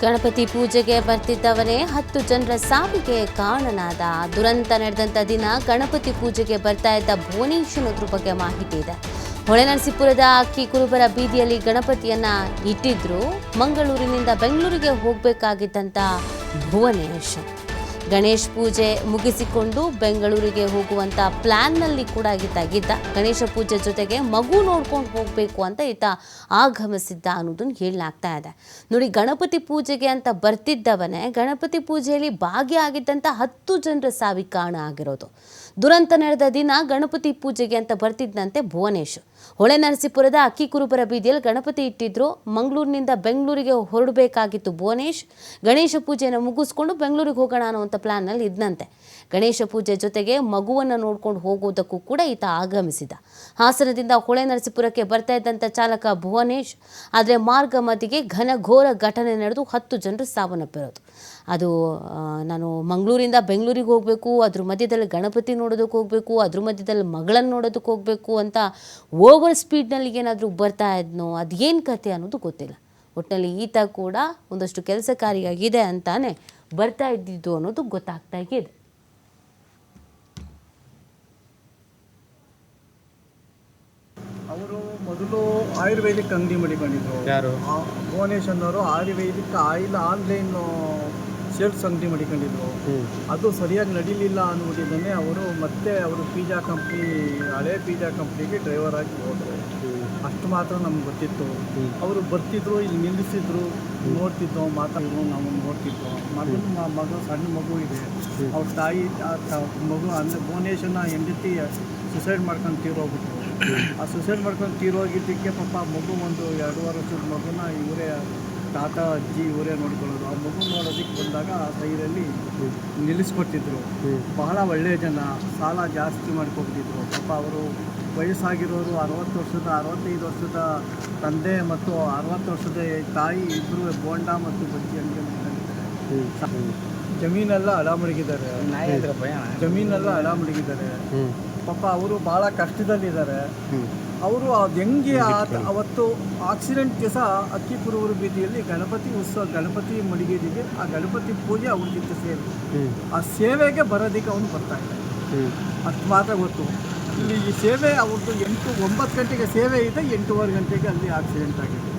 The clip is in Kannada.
ಗಣಪತಿ ಪೂಜೆಗೆ ಬರ್ತಿದ್ದವರೇ ಹತ್ತು ಜನರ ಸಾವಿಗೆ ಕಾರಣನಾದ ದುರಂತ ನಡೆದಂಥ ದಿನ ಗಣಪತಿ ಪೂಜೆಗೆ ಬರ್ತಾ ಇದ್ದ ಭುವನೇಶ್ವರ ಬಗ್ಗೆ ಮಾಹಿತಿ ಇದೆ. ಹೊಳೆನರಸೀಪುರದ ಅಕ್ಕಿ ಕುರುಬರ ಬೀದಿಯಲ್ಲಿ ಗಣಪತಿಯನ್ನ ಇಟ್ಟಿದ್ರು. ಮಂಗಳೂರಿನಿಂದ ಬೆಂಗಳೂರಿಗೆ ಹೋಗಬೇಕಾಗಿದ್ದಂಥ ಭುವನೇಶ್ ಗಣೇಶ್ ಪೂಜೆ ಮುಗಿಸಿಕೊಂಡು ಬೆಂಗಳೂರಿಗೆ ಹೋಗುವಂತ ಪ್ಲ್ಯಾನ್ನಲ್ಲಿ ಕೂಡ ಈತ ಗೀತ. ಗಣೇಶ ಪೂಜೆ ಜೊತೆಗೆ ಮಗು ನೋಡ್ಕೊಂಡು ಹೋಗಬೇಕು ಅಂತ ಈತ ಆಗಮಿಸಿದ್ದ ಅನ್ನೋದನ್ನ ಹೇಳಲಾಗ್ತಾ ಇದೆ. ನೋಡಿ, ಗಣಪತಿ ಪೂಜೆಗೆ ಅಂತ ಬರ್ತಿದ್ದವನೇ ಗಣಪತಿ ಪೂಜೆಯಲ್ಲಿ ಭಾಗಿಯಾಗಿದ್ದಂಥ ಹತ್ತು ಜನರ ಸಾವಿ ಕಾರಣ ಆಗಿರೋದು. ದುರಂತ ನಡೆದ ದಿನ ಗಣಪತಿ ಪೂಜೆಗೆ ಅಂತ ಬರ್ತಿದ್ದಂತೆ ಭುವನೇಶ್. ಹೊಳೆ ನರಸೀಪುರದ ಅಕ್ಕಿ ಕುರುಬರ ಬೀದಿಯಲ್ಲಿ ಗಣಪತಿ ಇಟ್ಟಿದ್ರು. ಮಂಗಳೂರಿನಿಂದ ಬೆಂಗಳೂರಿಗೆ ಹೊರಡಬೇಕಾಗಿತ್ತು ಭುವನೇಶ್. ಗಣೇಶ ಪೂಜೆಯನ್ನು ಮುಗಿಸ್ಕೊಂಡು ಬೆಂಗಳೂರಿಗೆ ಹೋಗೋಣ ಅನ್ನುವಂಥ ಪ್ಲಾನ್ನಲ್ಲಿ ಇದ್ನಂತೆ. ಗಣೇಶ ಪೂಜೆ ಜೊತೆಗೆ ಮಗುವನ್ನು ನೋಡ್ಕೊಂಡು ಹೋಗೋದಕ್ಕೂ ಕೂಡ ಈತ ಆಗಮಿಸಿದ. ಹಾಸನದಿಂದ ಹೊಳೆ ನರಸೀಪುರಕ್ಕೆ ಬರ್ತಾ ಇದ್ದಂಥ ಚಾಲಕ ಭುವನೇಶ್, ಆದರೆ ಮಾರ್ಗ ಮಧ್ಯೆಗೆ ಘನಘೋರ ಘಟನೆ ನಡೆದು ಹತ್ತು ಜನರು ಸಾವನ್ನಪ್ಪಿರೋದು. ಅದು ನಾನು ಮಂಗಳೂರಿಂದ ಬೆಂಗಳೂರಿಗೆ ಹೋಗಬೇಕು, ಅದ್ರ ಮಧ್ಯದಲ್ಲಿ ಗಣಪತಿ ನೋಡೋದಕ್ಕೆ ಹೋಗಬೇಕು, ಅದ್ರ ಮಧ್ಯದಲ್ಲಿ ಮಗಳನ್ನು ನೋಡೋದಕ್ಕೆ ಹೋಗಬೇಕು ಅಂತ ಓವರ್ ಸ್ಪೀಡ್ನಲ್ಲಿ ಏನಾದರೂ ಬರ್ತಾ ಇದ್ನೋ ಅದೇನು ಕತೆ ಅನ್ನೋದು ಗೊತ್ತಿಲ್ಲ. ಒಟ್ಟಿನಲ್ಲಿ ಈತ ಕೂಡ ಒಂದಷ್ಟು ಕೆಲಸಕಾರಿಯಾಗಿದೆ ಅಂತಾನೆ ಬರ್ತಾ ಇದ್ದಿದ್ದು ಅನ್ನೋದು ಗೊತ್ತಾಗ್ತಾ ಇದೆ. ಅವರು ಮೊದಲು ಆಯುರ್ವೇದಿಕ್ ಅಂಗಡಿ ಮಾಡಿಕೊಂಡಿದ್ರು ಯಾರು? ಭುವನೇಶ್ ಅನ್ನೋರು ಆಯುರ್ವೇದಿಕ್ ಆಯಿಲ್ ಆನ್ಲೈನ್ ಸೇಲ್ಸ್ ಅಂಗಡಿ ಮಾಡಿಕೊಂಡಿದ್ರು. ಅದು ಸರಿಯಾಗಿ ನಡೀಲಿಲ್ಲ ಅನ್ನುವುದನ್ನೇ ಅವರು ಮತ್ತೆ ಅವರು ಪಿಜ್ಜಾ ಕಂಪ್ನಿ ಹಳೆ ಪಿಜ್ಜಾ ಕಂಪ್ನಿಗೆ ಡ್ರೈವರ್ ಆಗಿ ಹೋದರು. ಅಷ್ಟು ಮಾತ್ರ ನಮ್ಗೆ ಗೊತ್ತಿತ್ತು. ಅವರು ಬರ್ತಿದ್ರು ಇಲ್ಲಿ ನಿಲ್ಲಿಸಿದ್ರು ನೋಡ್ತಿದ್ದೋ ಮಾತಾಡಿದ್ರು ನಾವು ನೋಡ್ತಿದ್ದೋ. ಮಗನ ಮಗ ಸಣ್ಣ ಮಗು ಇದೆ. ಅವ್ರ ತಾಯಿ ಮಗು ಅಂದರೆ ಭುವನೇಶ್ವರನ ಹೆಂಡತಿ ಸುಸೈಡ್ ಮಾಡ್ಕೊಂಡು ತೀರೋಗ್ಬಿಟ್ರು. ಆ ಸುಸೈಡ್ ಮಾಡ್ಕೊಂಡು ತೀರೋಗಿದ್ದಕ್ಕೆ ಪಾಪ ಮಗು ಒಂದು ಎರಡು ವರ್ಷದ ಮಗುನ ಇವರೇ ತಾತ ಅಜ್ಜಿ ಇವರೇ ನೋಡ್ಕೊಳ್ಳೋದು. ಆ ಮಗು ನೋಡೋದಕ್ಕೆ ಬಂದಾಗ ಆ ಸೈಡಲ್ಲಿ ನಿಲ್ಲಿಸ್ಕೊಟ್ಟಿದ್ರು. ಬಹಳ ಒಳ್ಳೆಯ ಜನ ಸಾಲ ಜಾಸ್ತಿ ಮಾಡ್ಕೊಬಿಟ್ಟಿದ್ರು. ಪಾಪ ಅವರು ವಯಸ್ಸಾಗಿರೋರು ಅರವತ್ತು ವರ್ಷದ ಅರವತ್ತೈದು ವರ್ಷದ ತಂದೆ ಮತ್ತು ಅರವತ್ತು ವರ್ಷದ ತಾಯಿ ಇಬ್ಬರು ಬೋಂಡ ಮತ್ತು ಬಜ್ಜಿ ಮಾಡ್ಕೊಂಡಿದ್ದಾರೆ ಜಮೀನೆಲ್ಲ ಹಳ ಮಡಗಿದ್ದಾರೆ ಜಮೀನೆಲ್ಲ ಹಳ ಮಡಗಿದ್ದಾರೆ ಪಾಪ ಅವರು ಭಾಳ ಕಷ್ಟದಲ್ಲಿದ್ದಾರೆ. ಅವರು ಆ ಹೆಂಗೆ ಅವತ್ತು ಆಕ್ಸಿಡೆಂಟ್ ಸಹ ಅಕ್ಕಿ ಕುರುವರು ಬೀದಿಯಲ್ಲಿ ಗಣಪತಿ ಉತ್ಸವ ಗಣಪತಿ ಮಡಿಗೆದಿಗೆ ಆ ಗಣಪತಿ ಪೂಜೆ ಅವ್ರಿಗಿಂತ ಸೇವೆ ಆ ಸೇವೆಗೆ ಬರೋದಕ್ಕೆ ಅವನು ಬರ್ತಾ ಇದ್ದ. ಅಷ್ಟು ಮಾತ್ರ ಗೊತ್ತು. ಇಲ್ಲಿ ಈ ಸೇವೆ ಅವ್ರದ್ದು ಎಂಟು ಒಂಬತ್ತು ಗಂಟೆಗೆ ಸೇವೆ ಇದೆ ಎಂಟೂವರೆ ಗಂಟೆಗೆ ಅಲ್ಲಿ ಆಕ್ಸಿಡೆಂಟ್ ಆಗಿದೆ.